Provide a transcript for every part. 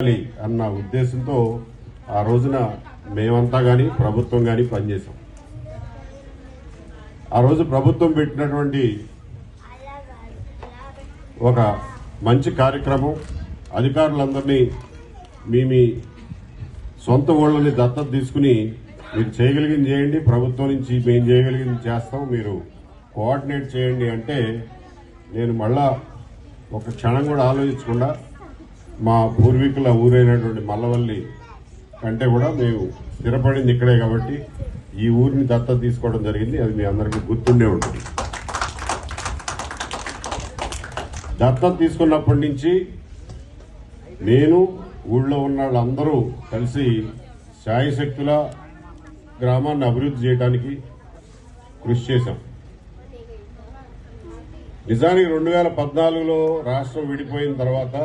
చేయాలి అన్న ఉద్దేశంతో ఆ రోజున మేమంతా కానీ ప్రభుత్వం కానీ పనిచేసాం ఆ రోజు ప్రభుత్వం పెట్టినటువంటి ఒక మంచి కార్యక్రమం అధికారులందరినీ మీ మీ సొంత ఊళ్ళని దత్తత తీసుకుని మీరు చేయగలిగింది చేయండి ప్రభుత్వం నుంచి మేము చేయగలిగింది చేస్తాం మీరు కోఆర్డినేట్ చేయండి అంటే నేను మళ్ళా ఒక క్షణం కూడా ఆలోచించకుండా మా పూర్వీకుల ఊరైనటువంటి మల్లవల్లి కంటే కూడా మేము స్థిరపడింది ఇక్కడే కాబట్టి ఈ ఊరిని దత్త తీసుకోవడం జరిగింది. అది మీ అందరికీ గుర్తుండే ఉంటుంది. దత్త తీసుకున్నప్పటి నుంచి నేను ఊళ్ళో ఉన్న వాళ్ళందరూ కలిసి శాయశక్తుల గ్రామాన్ని అభివృద్ధి చేయడానికి కృషి చేశాం. నిజానికి రెండు వేల పద్నాలుగులో రాష్ట్రం విడిపోయిన తర్వాత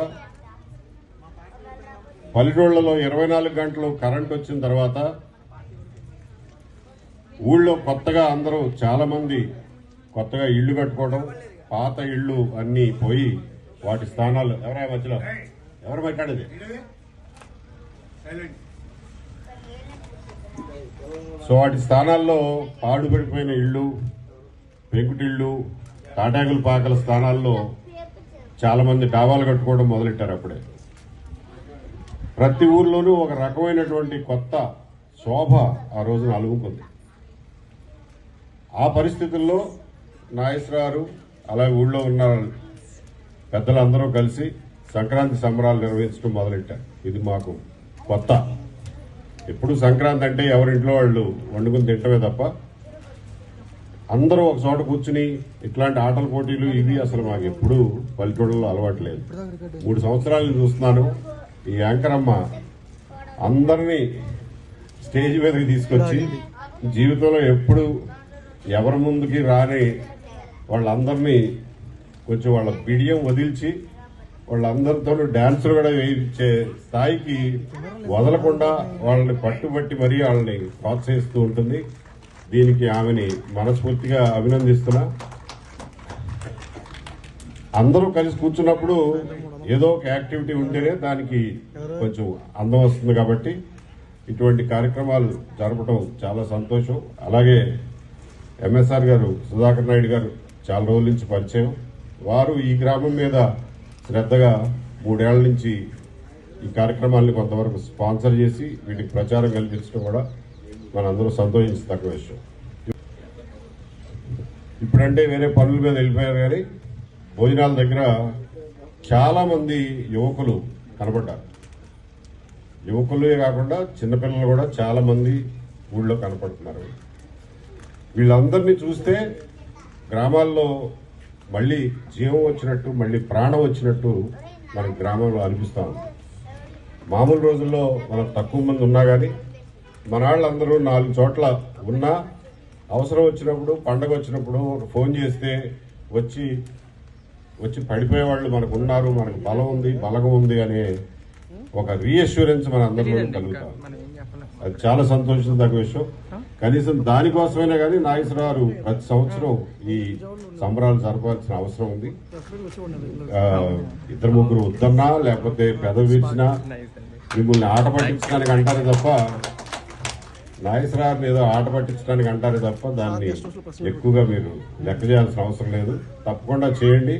పల్లెటూళ్ళలో ఇరవై నాలుగు గంటలు కరెంట్ వచ్చిన తర్వాత ఊళ్ళో కొత్తగా అందరూ చాలామంది కొత్తగా ఇళ్ళు కట్టుకోవడం పాత ఇళ్ళు అన్నీ పోయి వాటి స్థానాలు ఎవరా మధ్యలో? ఎవరు మాట్లాడేది? సో వాటి స్థానాల్లో పాడుపడిపోయిన ఇళ్ళు పెంకుటిళ్ళు తాటాకుల పాకల స్థానాల్లో చాలామంది డాబాలు కట్టుకోవడం మొదలెట్టారు అప్పుడే. ప్రతి ఊర్లోనూ ఒక రకమైనటువంటి కొత్త శోభ ఆ రోజున అలుముకుంది. ఆ పరిస్థితుల్లో నాయసరారు అలాగే ఊళ్ళో ఉన్న పెద్దలందరూ కలిసి సంక్రాంతి సంబరాలు నిర్వహించడం మొదలెట్టారు. ఇది మాకు కొత్త. ఎప్పుడు సంక్రాంతి అంటే ఎవరింట్లో వాళ్ళు వండుకుని తింటమే తప్ప అందరూ ఒక చోట కూర్చుని ఇట్లాంటి ఆటల పోటీలు ఇవి అసలు మాకు ఎప్పుడు పల్లెటూళ్ళలో అలవాటు లేదు. మూడు సంవత్సరాలు చూస్తున్నాను. ఈ యాంకర్ అమ్మ అందరినీ స్టేజ్ మీదకి తీసుకొచ్చి జీవితంలో ఎప్పుడు ఎవరి ముందుకి రాని వాళ్ళందరినీ కొంచెం వాళ్ళ బిడియం వదిల్చి వాళ్ళందరితో డాన్సులు కూడా వేయించే స్థాయికి వదలకుండా వాళ్ళని పట్టుబట్టి మరీ వాళ్ళని ప్రోత్సహిస్తూ ఉంటుంది. దీనికి ఆమెని మనస్ఫూర్తిగా అభినందిస్తున్నా. అందరూ కలిసి కూర్చున్నప్పుడు ఏదో ఒక యాక్టివిటీ ఉంటేనే దానికి కొంచెం అందం వస్తుంది కాబట్టి ఇటువంటి కార్యక్రమాలు జరపడం చాలా సంతోషం. అలాగే ఎంఎస్ఆర్ గారు సుధాకర్ నాయుడు గారు చాలా రోజుల నుంచి పరిచయం. వారు ఈ గ్రామం మీద శ్రద్ధగా మూడేళ్ళ నుంచి ఈ కార్యక్రమాన్ని కొంతవరకు స్పాన్సర్ చేసి వీటికి ప్రచారం కల్పించడం కూడా మనందరూ సంతోషించదగ్గ విషయం. ఇప్పుడంటే వేరే పనుల మీద వెళ్ళిపోయారు కానీ భోజనాల దగ్గర చాలామంది యువకులు కనపడ్డారు. యువకులే కాకుండా చిన్నపిల్లలు కూడా చాలామంది ఊళ్ళో కనపడుతున్నారు. వీళ్ళందరినీ చూస్తే గ్రామాల్లో మళ్ళీ జీవం వచ్చినట్టు మళ్ళీ ప్రాణం వచ్చినట్టు మన గ్రామంలో అనిపిస్తూ ఉంది. మామూలు రోజుల్లో మనకు తక్కువ మంది ఉన్నా కానీ మన వాళ్ళందరూ నాలుగు చోట్ల ఉన్నా అవసరం వచ్చినప్పుడు పండగ వచ్చినప్పుడు ఫోన్ చేస్తే వచ్చి వచ్చి పడిపోయే వాళ్ళు మనకు ఉన్నారు మనకు బలం ఉంది బలగం ఉంది అనే ఒక రీఅష్యూరెన్స్ మన అందరిలో కలుగుతాం. అది చాలా సంతోషించదగ్గ విషయం. కనీసం దానికోసమైనా కానీ నాగేశ్వరరావు ప్రతి సంవత్సరం ఈ సంబరాలు జరపాల్సిన అవసరం ఉంది. ఇద్దరు ముగ్గురు వద్దన్నా లేకపోతే పెద విరిచినా మిమ్మల్ని ఆట పట్టించడానికి అంటారే తప్ప నాగేశ్వరరావుని ఏదో ఆట పట్టించడానికి అంటారే తప్ప దాన్ని ఎక్కువగా మీరు లెక్క చేయాల్సిన అవసరం లేదు. తప్పకుండా చేయండి.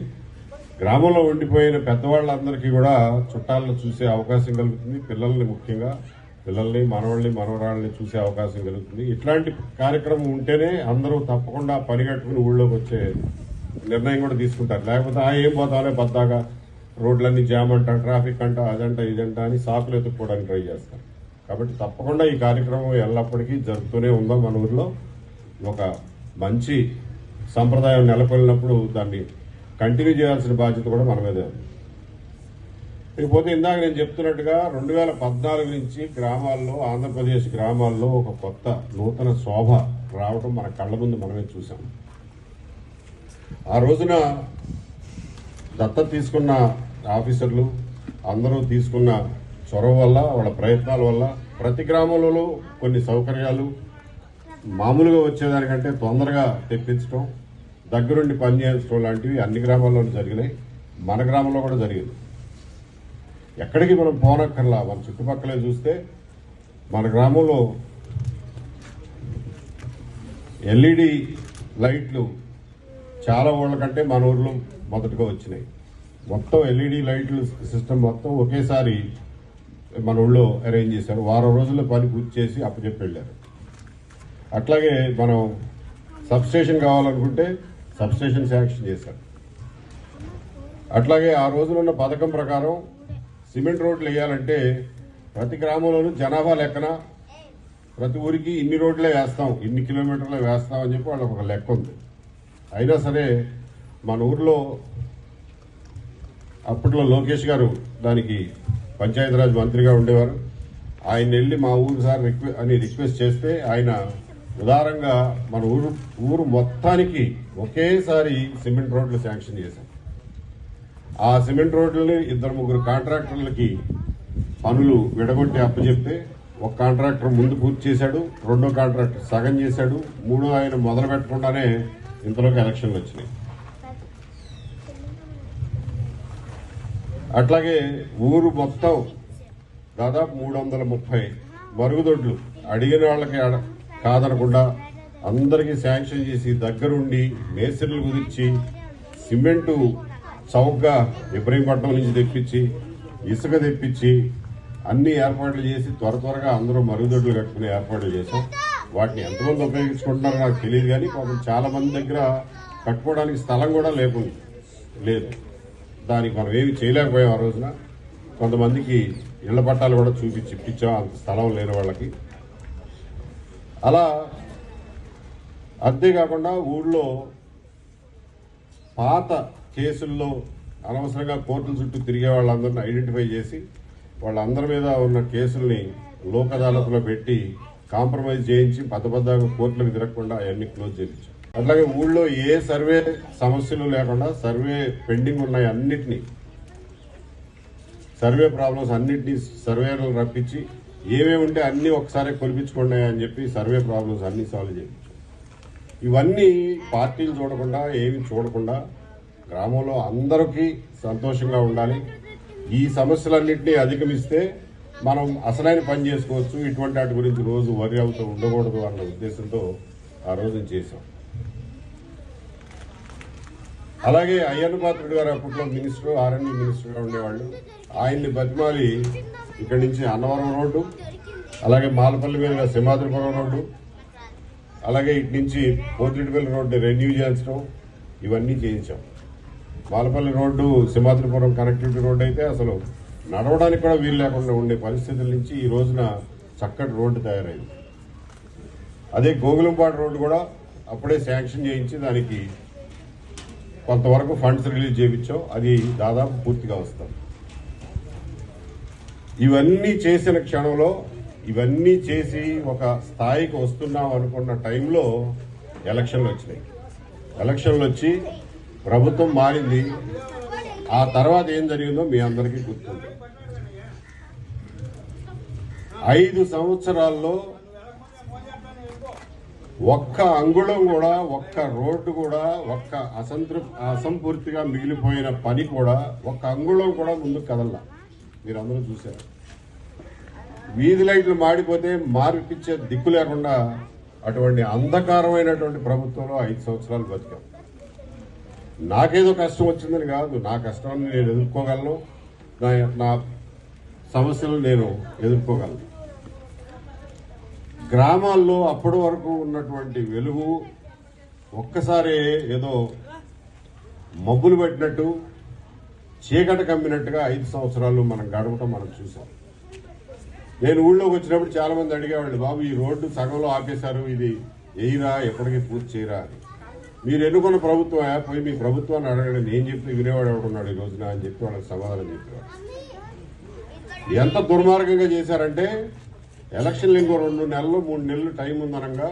గ్రామంలో ఉండిపోయిన పెద్దవాళ్ళందరికీ కూడా చుట్టాలను చూసే అవకాశం కలుగుతుంది. పిల్లల్ని ముఖ్యంగా పిల్లల్ని మనవాళ్ళని మనవరాళ్ళని చూసే అవకాశం కలుగుతుంది. ఇట్లాంటి కార్యక్రమం ఉంటేనే అందరూ తప్పకుండా పరిగెట్టుకుని ఊళ్ళోకి వచ్చే నిర్ణయం కూడా తీసుకుంటారు. లేకపోతే ఆ ఏం పోతానే పద్దాగా రోడ్లన్నీ జామ్ అంట ట్రాఫిక్ అంట అదంట ఇదంట అని సాకులు ఎత్తుక్కోవడానికి ట్రై చేస్తారు. కాబట్టి తప్పకుండా ఈ కార్యక్రమం ఎల్లప్పటికీ జరుగుతూనే ఉందో మన ఊర్లో. ఒక మంచి సంప్రదాయం నెలకొల్లినప్పుడు దాన్ని కంటిన్యూ చేయాల్సిన బాధ్యత కూడా మన మీదే ఉంది. ఇకపోతే ఇందాక నేను చెప్తున్నట్టుగా రెండు వేల పద్నాలుగు నుంచి గ్రామాల్లో ఆంధ్రప్రదేశ్ గ్రామాల్లో ఒక కొత్త నూతన శోభ రావడం మన కళ్ళ ముందు మనమే చూసాం ఆ రోజున దత్తత తీసుకున్న ఆఫీసర్లు అందరూ తీసుకున్న చొరవ వల్ల వాళ్ళ ప్రయత్నాల వల్ల ప్రతి గ్రామంలో కొన్ని సౌకర్యాలు మామూలుగా వచ్చేదానికంటే తొందరగా తెప్పించడం దగ్గరుండి పనిచేయడం లాంటివి అన్ని గ్రామాల్లోనూ జరిగినాయి. మన గ్రామంలో కూడా జరిగింది. ఎక్కడికి మనం పోనక్కర్లా మన చుట్టుపక్కలే చూస్తే మన గ్రామంలో ఎల్ఈడి లైట్లు చాలా ఊళ్ళ కంటే మన ఊర్లో మొదటగా వచ్చినాయి. మొత్తం ఎల్ఈడి లైట్లు సిస్టమ్ మొత్తం ఒకేసారి మన ఊళ్ళో అరేంజ్ చేశారు. వారం రోజుల్లో పని పూర్తి చేసి అప్పచెప్పి వెళ్ళారు. అట్లాగే మనం సబ్స్టేషన్ కావాలనుకుంటే సబ్స్టేషన్ శాంక్షన్ చేశారు. అట్లాగే ఆ రోజులున్న పథకం ప్రకారం సిమెంట్ రోడ్లు వేయాలంటే ప్రతి గ్రామంలోనూ జనాభా లెక్కన ప్రతి ఊరికి ఇన్ని రోడ్లే వేస్తాం ఇన్ని కిలోమీటర్లే వేస్తాం అని చెప్పి వాళ్ళకి ఒక లెక్క ఉంది. అయినా సరే మన ఊర్లో అప్పట్లో లోకేష్ గారు దానికి పంచాయతీరాజ్ మంత్రిగా ఉండేవారు. ఆయన వెళ్ళి మా ఊరు సార్ రిక్వె అని రిక్వెస్ట్ చేస్తే ఆయన ఉదారంగా మన ఊరు ఊరు మొత్తానికి ఒకేసారి సిమెంట్ రోడ్లు శాంక్షన్ చేశాం. ఆ సిమెంట్ రోడ్లని ఇద్దరు ముగ్గురు కాంట్రాక్టర్లకి పనులు విడగొట్టి అప్పచెప్తే ఒక కాంట్రాక్టర్ ముందు పూర్తి చేశాడు రెండో కాంట్రాక్టర్ సగం చేశాడు మూడో ఆయన మొదలు పెట్టకుండానే ఇంతలోకి ఎలక్షన్లు వచ్చినాయి. అట్లాగే ఊరు మొత్తం దాదాపు మూడు వందల ముప్పై మరుగుదొడ్లు అడిగిన వాళ్ళకి కాదనకుండా అందరికీ శాంక్షన్ చేసి దగ్గరుండి మేస్త్రీలు కుదిర్చి సిమెంటు చౌకగా ఇబ్రహీంపట్నం నుంచి తెప్పించి ఇసుక తెప్పించి అన్ని ఏర్పాట్లు చేసి త్వర త్వరగా అందరూ మరుగుదొడ్లు కట్టుకునే ఏర్పాట్లు చేశాం. వాటిని ఎంతమంది ఉపయోగించుకుంటున్నారో నాకు తెలియదు కానీ కొంచెం చాలా మంది దగ్గర కట్టుకోవడానికి స్థలం కూడా లేకుండా లేదు. దానికి మనం ఏమి చేయలేకపోయాం ఆ రోజున. కొంతమందికి ఇళ్ళ పట్టాలు కూడా చూపించి ఇప్పించాం. అంత స్థలం లేని వాళ్ళకి. అలా అంతేకాకుండా ఊళ్ళో పాత కేసుల్లో అనవసరంగా కోర్టుల చుట్టూ తిరిగే వాళ్ళందరిని ఐడెంటిఫై చేసి వాళ్ళందరి మీద ఉన్న కేసుల్ని లోక్ అదాలత్లో పెట్టి కాంప్రమైజ్ చేయించి పద్దబద్దగా కోర్టులకు తిరగకుండా అవన్నీ క్లోజ్ చేయించాం అట్లాగే ఊళ్ళో ఏ సర్వే సమస్యలు లేకుండా సర్వే పెండింగ్ ఉన్నాయి అన్నిటినీ సర్వే ప్రాబ్లమ్స్ అన్నిటినీ సర్వేలు రప్పించి ఏమేమి ఉంటే అన్ని ఒకసారి కొలిపించుకోండి అని చెప్పి సర్వే ప్రాబ్లమ్స్ అన్ని సాల్వ్ చేయించాం ఇవన్నీ పార్టీలు చూడకుండా ఏమి చూడకుండా గ్రామంలో అందరికీ సంతోషంగా ఉండాలి. ఈ సమస్యలన్నింటినీ అధిగమిస్తే మనం అసలైన పని చేసుకోవచ్చు. ఇటువంటి వాటి గురించి రోజు వరి అవుతూ ఉండకూడదు అన్న ఉద్దేశంతో ఆ రోజు చేశాం. అలాగే అయ్యన్న పాత్రుడు గారు అప్పట్లో మినిస్టర్ ఆర్ఎండి మినిస్టర్గా ఉండేవాళ్ళు. ఆయన్ని బతిమాలి ఇక్కడి నుంచి అన్నవరం రోడ్డు అలాగే మాలపల్లి మీదుగా సింహాద్రిపురం రోడ్డు అలాగే ఇటు నుంచి పోతిరెడ్డిపల్లి రోడ్డు రెన్యూ చేయించడం ఇవన్నీ చేయించాం. Malapalli road Simhadripuram connectivity road అయితే అసలు నడవడానికి కూడా వీలు లేకుండా ఉండే పరిస్థితుల నుంచి ఈ రోజున చక్కటి రోడ్డు తయారైంది. అదే గోగులంపాడు రోడ్డు కూడా అప్పుడే శాంక్షన్ చేయించి దానికి కొంతవరకు ఫండ్స్ రిలీజ్ చేయించాం. అది దాదాపు పూర్తిగా వస్తాం. ఇవన్నీ చేసిన క్షణంలో ఇవన్నీ చేసి ఒక స్థాయికి వస్తున్నాం అనుకున్న టైంలో ఎలక్షన్లు వచ్చినాయి. ఎలక్షన్లు వచ్చి ప్రభుత్వం మారింది. ఆ తర్వాత ఏం జరిగిందో మీ అందరికీ గుర్తుంది. ఐదు సంవత్సరాల్లో ఒక్క అంగుళం కూడా ఒక్క రోడ్డు కూడా ఒక్క అసంతృప్ అసంపూర్తిగా మిగిలిపోయిన పని కూడా ఒక్క అంగుళం కూడా ముందుకు కదల్లా. మీరు అందరూ చూశారు. వీధి లైట్లు మాడిపోతే మార్పిచ్చే దిక్కు లేకుండా అటువంటి అంధకారమైనటువంటి ప్రభుత్వంలో ఐదు సంవత్సరాలు బతికాం. నాకేదో కష్టం వచ్చిందని కాదు నా కష్టాన్ని నేను ఎదుర్కోగలను నా నా సమస్యలు నేను ఎదుర్కోగలను. గ్రామాల్లో అప్పటి వరకు ఉన్నటువంటి వెలుగు ఒక్కసారి ఏదో మబ్బులు పెట్టినట్టు చీకట కమ్మినట్టుగా ఐదు సంవత్సరాలు మనం గడవటం మనం చూసాం నేను ఊళ్ళోకి వచ్చినప్పుడు చాలామంది అడిగేవాళ్ళు బాబు ఈ రోడ్డు సగంలో ఆపేశారు ఇది ఎయిరా ఎప్పటికీ పూర్తి చేయరా? అని. మీరు ఎన్నుకున్న ప్రభుత్వం పోయి మీ ప్రభుత్వాన్ని అడగండి నేను చెప్పి వినేవాడు ఎవడున్నాడు ఈ రోజున? అని చెప్పి వాళ్ళకి సమాధానం చెప్పేవాడు ఎంత దుర్మార్గంగా చేశారంటే ఎలక్షన్లు ఇంకో రెండు నెలలు మూడు నెలలు టైం ఉందనంగా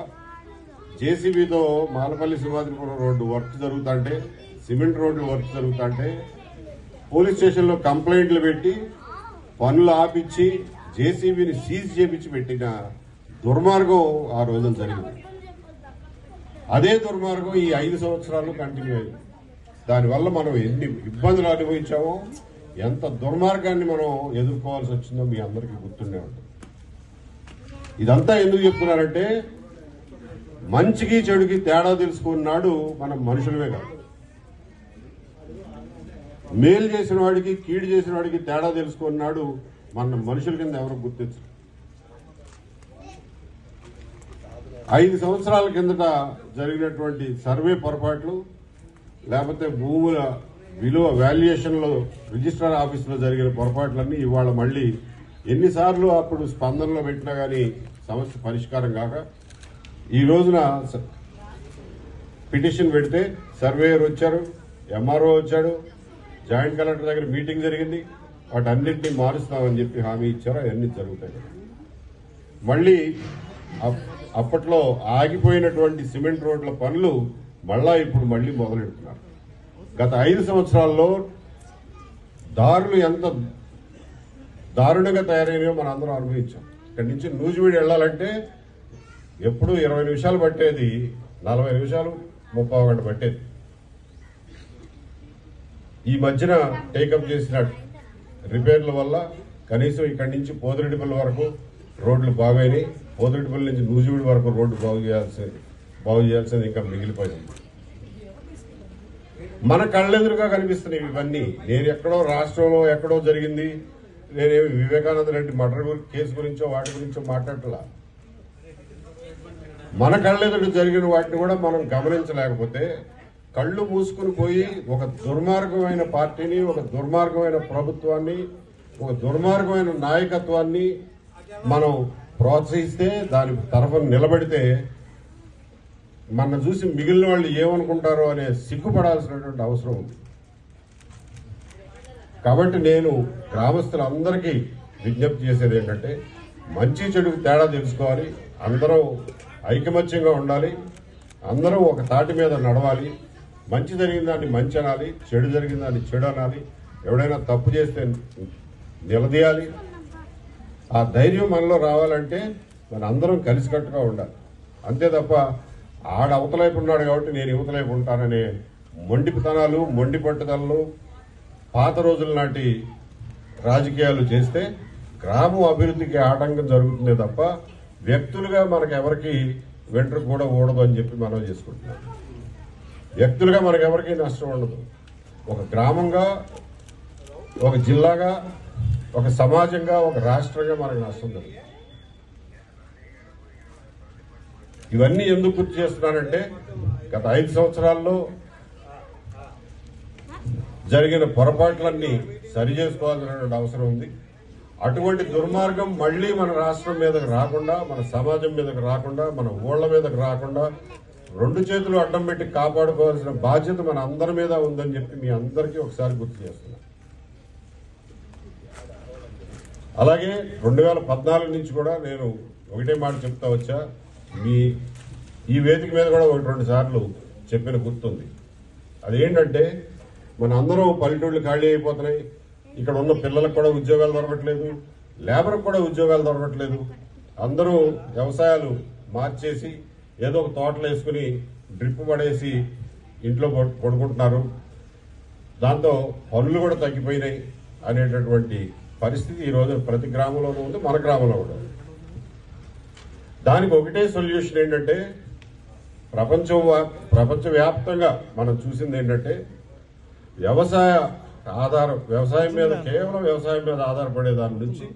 జేసీబీతో మాలపల్లి సింహాద్రిపురం రోడ్డు వర్క్ జరుగుతుంటే సిమెంట్ రోడ్లు వర్క్ జరుగుతుంటే పోలీస్ స్టేషన్లో కంప్లైంట్లు పెట్టి పనులు ఆపిచ్చి జేసీబీని సీజ్ చేపించి పెట్టిన దుర్మార్గం ఆ రోజున జరిగింది. అదే దుర్మార్గం ఈ ఐదు సంవత్సరాలు కంటిన్యూ అయింది. దానివల్ల మనం ఎన్ని ఇబ్బందులు అనుభవించామో ఎంత దుర్మార్గాన్ని మనం ఎదుర్కోవాల్సి వచ్చిందో మీ అందరికీ గుర్తుండే ఉంటుంది. ఇదంతా ఎందుకు చెప్తున్నారంటే మంచికి చెడుకి తేడా తెలుసుకున్నాడు మనం మనుషులమే కాదు. మేలు చేసిన వాడికి కీడు చేసిన వాడికి తేడా తెలుసుకున్నాడు మన మనుషుల కింద ఎవరు గుర్తించరు. ఐదు సంవత్సరాల కిందట జరిగినటువంటి సర్వే పొరపాట్లు లేకపోతే భూముల విలువ వాల్యుయేషన్లో రిజిస్ట్రార్ ఆఫీసులో జరిగిన పొరపాట్లన్నీ ఇవాళ మళ్ళీ ఎన్నిసార్లు అప్పుడు స్పందనలో పెట్టినా కానీ సమస్య పరిష్కారం కాక ఈ రోజున స- పిటిషన్ పెడితే సర్వేయర్ వచ్చారు ఎంఆర్ఓ వచ్చాడు జాయింట్ కలెక్టర్ దగ్గర మీటింగ్ జరిగింది. వాటన్నింటినీ మారుస్తామని చెప్పి హామీ ఇచ్చారు. అవన్నీ జరుగుతాయి. మళ్ళీ అప్- అప్పట్లో ఆగిపోయినటువంటి సిమెంట్ రోడ్ల పనులు మళ్ళా ఇప్పుడు మళ్ళీ మొదలెడుతున్నారు. గత ఐదు సంవత్సరాల్లో దారులు ఎంత దారుణంగా తయారైనయో మనం అందరం అనుభవించాం. ఇక్కడి నుంచి నూజివీడు వెళ్ళాలంటే ఎప్పుడు ఇరవై నిమిషాలు పట్టేది నలభై నిమిషాలు ముప్పై గంట పట్టేది. ఈ మధ్యన టేకప్ చేసిన రిపేర్ల వల్ల కనీసం ఇక్కడి నుంచి పోదిరెడ్డిపల్లి వరకు రోడ్లు బాగైనాయి. పోదిరెడ్డిపల్లి నుంచి నూజివీడు వరకు రోడ్డు బాగు చేయాల్సి బాగు చేయాల్సింది ఇంకా మిగిలిపోయింది. మన కళ్ళెదురుగా కనిపిస్తున్నాయి ఇవన్నీ నేను ఎక్కడో రాష్ట్రంలో ఎక్కడో జరిగింది. నేనేమి వివేకానంద రెడ్డి మర్డర్ కేసు గురించో వాటి గురించో మాట్లాడలా మన కళ్ళెదురు జరిగిన వాటిని కూడా మనం గమనించలేకపోతే కళ్ళు మూసుకుని పోయి ఒక దుర్మార్గమైన పార్టీని ఒక దుర్మార్గమైన ప్రభుత్వాన్ని ఒక దుర్మార్గమైన నాయకత్వాన్ని మనం ప్రోత్సహిస్తే దాని తరఫున నిలబడితే మన చూసి మిగిలిన వాళ్ళు ఏమనుకుంటారో అనే సిగ్గుపడాల్సినటువంటి అవసరం ఉంది. కాబట్టి నేను గ్రామస్తులందరికీ విజ్ఞప్తి చేసేది ఏంటంటే మంచి చెడుకు తేడా తెలుసుకోవాలి అందరం ఐకమత్యంగా ఉండాలి అందరం ఒక తాటి మీద నడవాలి మంచి జరిగిన దాన్ని మంచి అనాలి చెడు జరిగిన దాన్ని చెడు అనాలి ఎవడైనా తప్పు చేస్తే నిలదీయాలి. ఆ ధైర్యం మనలో రావాలంటే మన అందరం కలిసికట్టుగా ఉండాలి. అంతే తప్ప ఆడ అవతలైపు ఉన్నాడు కాబట్టి నేను యువతలైపు ఉంటాననే మొండితనాలు మొండి పట్టుదలలు పాత రోజుల నాటి రాజకీయాలు చేస్తే గ్రామం అభివృద్ధికి ఆటంకం జరుగుతుందే తప్ప వ్యక్తులుగా మనకు ఎవరికి వెంట్రు కూడా ఊడదు అని చెప్పి మనం చేసుకుంటున్నాం వ్యక్తులుగా మనకు ఎవరికీ నష్టం ఉండదు. ఒక గ్రామంగా ఒక జిల్లాగా ఒక సమాజంగా ఒక రాష్ట్రంగా మనకు నష్టం జరుగుతుంది. ఇవన్నీ ఎందుకు గుర్తు చేస్తున్నానంటే గత ఐదు సంవత్సరాల్లో జరిగిన పొరపాట్లన్నీ సరి చేసుకోవాల్సినటువంటి అవసరం ఉంది. అటువంటి దుర్మార్గం మళ్ళీ మన రాష్ట్రం మీదకి రాకుండా మన సమాజం మీదకి రాకుండా మన ఊళ్ళ మీదకి రాకుండా రెండు చేతులు అడ్డం పెట్టి కాపాడుకోవాల్సిన బాధ్యత మన అందరి మీద ఉందని చెప్పి మీ అందరికీ ఒకసారి గుర్తు చేస్తున్నా. అలాగే రెండు వేల పద్నాలుగు నుంచి కూడా నేను ఒకటే మాట చెప్తా వచ్చా. మీ ఈ వేదిక మీద కూడా ఒకటి రెండు సార్లు చెప్పిన గుర్తుంది. అదేంటంటే మన అందరం పల్లెటూళ్ళు ఖాళీ అయిపోతున్నాయి. ఇక్కడ ఉన్న పిల్లలకు కూడా ఉద్యోగాలు దొరకట్లేదు. లేబర్కి కూడా ఉద్యోగాలు దొరకట్లేదు. అందరూ వ్యవసాయాలు మార్చేసి ఏదో ఒక తోటలు వేసుకుని డ్రిప్ పడేసి ఇంట్లో పడు- పడుకుంటున్నారు దాంతో పనులు కూడా తగ్గిపోయినాయి అనేటటువంటి పరిస్థితి ఈ రోజు ప్రతి గ్రామంలోనూ ఉంది మన గ్రామంలో కూడా. దానికి ఒకటే సొల్యూషన్ ఏంటంటే ప్రపంచం ప్రపంచవ్యాప్తంగా మనం చూసింది ఏంటంటే వ్యవసాయ ఆధారం వ్యవసాయం మీద కేవలం వ్యవసాయం మీద ఆధారపడే దాని నుంచి